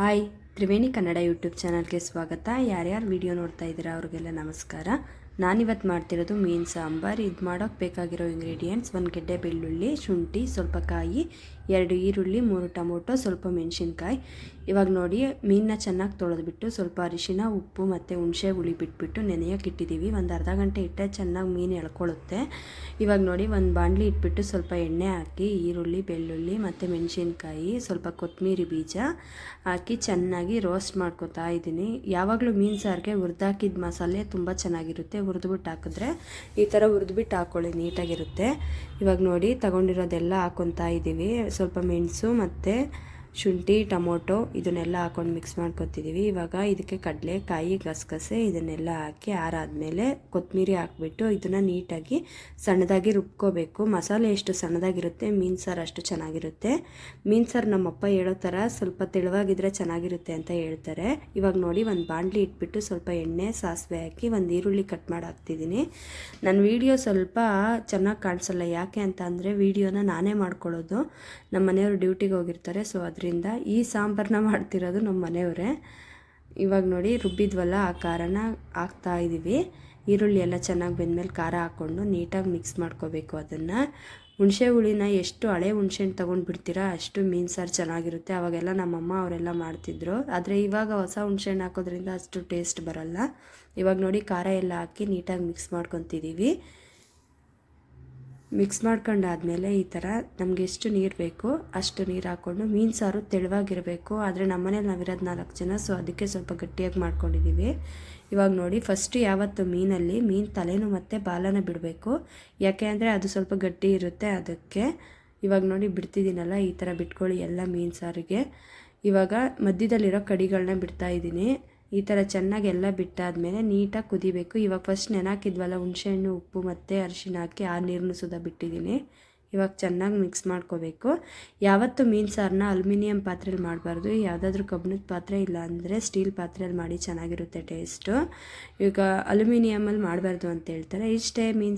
Hi Triveni Kannada YouTube ಚಾನಲ್ಗೆ ಸ್ವಾಗತ. ಯಾರ್ಯಾರು ವಿಡಿಯೋ ನೋಡ್ತಾ ಇದ್ದೀರಾ ಅವ್ರಿಗೆಲ್ಲ ನಮಸ್ಕಾರ. ನಾನಿವತ್ತು ಮಾಡ್ತಿರೋದು ಮೀನು ಸಾಂಬಾರು. ಇದು ಮಾಡೋಕ್ಕೆ ಬೇಕಾಗಿರೋ ಇಂಗ್ರೀಡಿಯೆಂಟ್ಸ್ ಒಂದು ಗೆಡ್ಡೆ ಬೆಳ್ಳುಳ್ಳಿ, ಶುಂಠಿ, ಸ್ವಲ್ಪ ಕಾಯಿ, ಎರಡು ಈರುಳ್ಳಿ, ಮೂರು ಟೊಮೊಟೊ, ಸ್ವಲ್ಪ ಮೆಣಸಿನ್ಕಾಯಿ. ಇವಾಗ ನೋಡಿ, ಮೀನನ್ನ ಚೆನ್ನಾಗಿ ತೊಳೆದ್ಬಿಟ್ಟು ಸ್ವಲ್ಪ ಅರಿಶಿನ, ಉಪ್ಪು ಮತ್ತು ಹುಣಸೆ ಹುಳಿ ಬಿಟ್ಬಿಟ್ಟು ನೆನೆಯೋಕೆ ಇಟ್ಟಿದ್ದೀವಿ ಒಂದು ಅರ್ಧ ಗಂಟೆ ಇಟ್ಟರೆ ಚೆನ್ನಾಗಿ ಮೀನು ಎಳ್ಕೊಳ್ಳುತ್ತೆ. ಇವಾಗ ನೋಡಿ, ಒಂದು ಬಾಣಲಿ ಇಟ್ಬಿಟ್ಟು ಸ್ವಲ್ಪ ಎಣ್ಣೆ ಹಾಕಿ, ಈರುಳ್ಳಿ, ಬೆಳ್ಳುಳ್ಳಿ ಮತ್ತು ಮೆಣಸಿನ್ಕಾಯಿ, ಸ್ವಲ್ಪ ಕೊತ್ತಂಬರಿ ಬೀಜ ಹಾಕಿ ಚೆನ್ನಾಗಿ ರೋಸ್ಟ್ ಮಾಡ್ಕೊತಾ ಇದ್ದೀನಿ ಯಾವಾಗಲೂ ಮೀನು ಸಾರಿಗೆ ಹುರಿದಾಕಿದ ಮಸಾಲೆ ತುಂಬ ಚೆನ್ನಾಗಿರುತ್ತೆ. ಹುರಿದ್ಬಿಟ್ಟು ಹಾಕಿದ್ರೆ ಈ ಥರ ಹುರಿದ್ಬಿಟ್ಟು ಹಾಕ್ಕೊಳ್ಳಿ ನೀಟಾಗಿರುತ್ತೆ. ಇವಾಗ ನೋಡಿ ತಗೊಂಡಿರೋದೆಲ್ಲ ಹಾಕ್ಕೊತಾ ಇದ್ದೀವಿ ಸ್ವಲ್ಪ ಮೆಣಸು ಮತ್ತು ಶುಂಠಿ, ಟೊಮೊಟೊ ಇದನ್ನೆಲ್ಲ ಹಾಕೊಂಡು ಮಿಕ್ಸ್ ಮಾಡ್ಕೊತಿದ್ದೀವಿ ಇವಾಗ ಇದಕ್ಕೆ ಕಡಲೆಕಾಯಿ, ಗಸಗಸೆ ಇದನ್ನೆಲ್ಲ ಹಾಕಿ ಆರಾದಮೇಲೆ ಕೊತ್ತಂಬರಿ ಹಾಕ್ಬಿಟ್ಟು ಇದನ್ನು ನೀಟಾಗಿ ಸಣ್ಣದಾಗಿ ರುಬ್ಕೋಬೇಕು. ಮಸಾಲೆ ಎಷ್ಟು ಸಣ್ಣದಾಗಿರುತ್ತೆ, ಮೀನು ಸಾರು ಅಷ್ಟು ಚೆನ್ನಾಗಿರುತ್ತೆ. ಮೀನು ಸಾರು ನಮ್ಮಪ್ಪ ಹೇಳೋ ಥರ ಸ್ವಲ್ಪ ತೆಳುವಾಗಿದ್ರೆ ಚೆನ್ನಾಗಿರುತ್ತೆ ಅಂತ ಹೇಳ್ತಾರೆ. ಇವಾಗ ನೋಡಿ ಒಂದು ಬಾಣಲಿ ಇಟ್ಬಿಟ್ಟು ಸ್ವಲ್ಪ ಎಣ್ಣೆ, ಸಾಸಿವೆ ಹಾಕಿ ಒಂದು ಈರುಳ್ಳಿ ಕಟ್ ಮಾಡಿ ಹಾಕ್ತಿದ್ದೀನಿ ನನ್ನ ವೀಡಿಯೋ ಸ್ವಲ್ಪ ಚೆನ್ನಾಗಿ ಕಾಣಿಸಲ್ಲ, ಯಾಕೆ ಅಂತ ಅಂದರೆ ವೀಡಿಯೋನ ನಾನೇ ಮಾಡ್ಕೊಳ್ಳೋದು. ನಮ್ಮ ಮನೆಯವರು ಡ್ಯೂಟಿಗೆ ಹೋಗಿರ್ತಾರೆ ಸೊ ಅದರಿಂದ ಈ ಸಾಂಬಾರನ್ನ ಮಾಡ್ತಿರೋದು ನಮ್ಮ ಮನೆಯವರೇ. ಇವಾಗ ನೋಡಿ ರುಬ್ಬಿದ್ವಲ್ಲ ಆ ಖಾರನ ಹಾಕ್ತಾ ಇದ್ದೀವಿ ಈರುಳ್ಳಿ ಎಲ್ಲ ಚೆನ್ನಾಗಿ ಬೆಂದಮೇಲೆ ಖಾರ ಹಾಕ್ಕೊಂಡು ನೀಟಾಗಿ ಮಿಕ್ಸ್ ಮಾಡ್ಕೋಬೇಕು ಅದನ್ನು. ಹುಣಸೆ ಹುಳಿನ ಎಷ್ಟು ಹಳೆ ಹುಣಸೆಹಣ್ಣು ತೊಗೊಂಡು ಬಿಡ್ತೀರಾ ಅಷ್ಟು ಮೀನು ಸಾರು ಚೆನ್ನಾಗಿರುತ್ತೆ. ಅವಾಗೆಲ್ಲ ನಮ್ಮಮ್ಮ ಅವರೆಲ್ಲ ಮಾಡ್ತಿದ್ರು. ಆದರೆ ಇವಾಗ ಹೊಸ ಹುಣಸೆಹಣ್ಣು ಹಾಕೋದ್ರಿಂದ ಅಷ್ಟು ಟೇಸ್ಟ್ ಬರಲ್ಲ. ಇವಾಗ ನೋಡಿ ಖಾರ ಎಲ್ಲ ಹಾಕಿ ನೀಟಾಗಿ ಮಿಕ್ಸ್ ಮಾಡ್ಕೊತಿದ್ದೀವಿ ಮಿಕ್ಸ್ ಮಾಡ್ಕೊಂಡಾದಮೇಲೆ ಈ ಥರ ನಮಗೆ ಎಷ್ಟು ನೀರು ಬೇಕು ಅಷ್ಟು ನೀರು ಹಾಕ್ಕೊಂಡು ಮೀನು ಸಾರು ತೆಳುವಾಗಿರಬೇಕು. ಆದರೆ ನಮ್ಮನೇಲಿ ನಾವಿರೋದು ನಾಲ್ಕು ಜನ ಸೊ ಅದಕ್ಕೆ ಸ್ವಲ್ಪ ಗಟ್ಟಿಯಾಗಿ ಮಾಡ್ಕೊಂಡಿದ್ದೀವಿ ಇವಾಗ ನೋಡಿ ಫಸ್ಟು ಯಾವತ್ತು ಮೀನಲ್ಲಿ ಮೀನು ತಲೆನೂ ಮತ್ತು ಬಾಲನ ಬಿಡಬೇಕು. ಯಾಕೆ ಅಂದರೆ ಅದು ಸ್ವಲ್ಪ ಗಟ್ಟಿ ಇರುತ್ತೆ ಅದಕ್ಕೆ. ಇವಾಗ ನೋಡಿ ಬಿಡ್ತಿದ್ದೀನಲ್ಲ, ಈ ಥರ ಬಿಟ್ಕೊಳ್ಳಿ ಎಲ್ಲ ಮೀನು ಸಾರಿಗೆ. ಇವಾಗ ಮಧ್ಯದಲ್ಲಿರೋ ಕಡಿಗಳನ್ನ ಬಿಡ್ತಾ ಇದ್ದೀನಿ. ಈ ಥರ ಚೆನ್ನಾಗಿ ಎಲ್ಲ ಬಿಟ್ಟಾದಮೇಲೆ ನೀಟಾಗಿ ಕುದಿಬೇಕು. ಇವಾಗ ಫಸ್ಟ್ ನೆನಾಕಿದ್ವಲ್ಲ ಹುಣಸೆಹಣ್ಣು, ಉಪ್ಪು ಮತ್ತು ಅರಿಶಿನ ಹಾಕಿ ಆ ನೀರನ್ನು ಸುದ ಬಿಟ್ಟಿದ್ದೀನಿ ಇವಾಗ ಚೆನ್ನಾಗಿ ಮಿಕ್ಸ್ ಮಾಡ್ಕೋಬೇಕು. ಯಾವತ್ತೂ ಮೀನು ಸಾರನ್ನ ಅಲ್ಯೂಮಿನಿಯಂ ಪಾತ್ರೆಯಲ್ಲಿ ಮಾಡಬಾರ್ದು. ಯಾವುದಾದ್ರೂ ಕಬ್ಬಿಣದ ಪಾತ್ರೆ ಇಲ್ಲ ಅಂದರೆ ಸ್ಟೀಲ್ ಪಾತ್ರೆಯಲ್ಲಿ ಮಾಡಿ ಚೆನ್ನಾಗಿರುತ್ತೆ ಟೇಸ್ಟು. ಈಗ ಅಲ್ಯೂಮಿನಿಯಮಲ್ಲಿ ಮಾಡಬಾರ್ದು ಅಂತ ಹೇಳ್ತಾರೆ. ಇಷ್ಟೇ ಮೀನು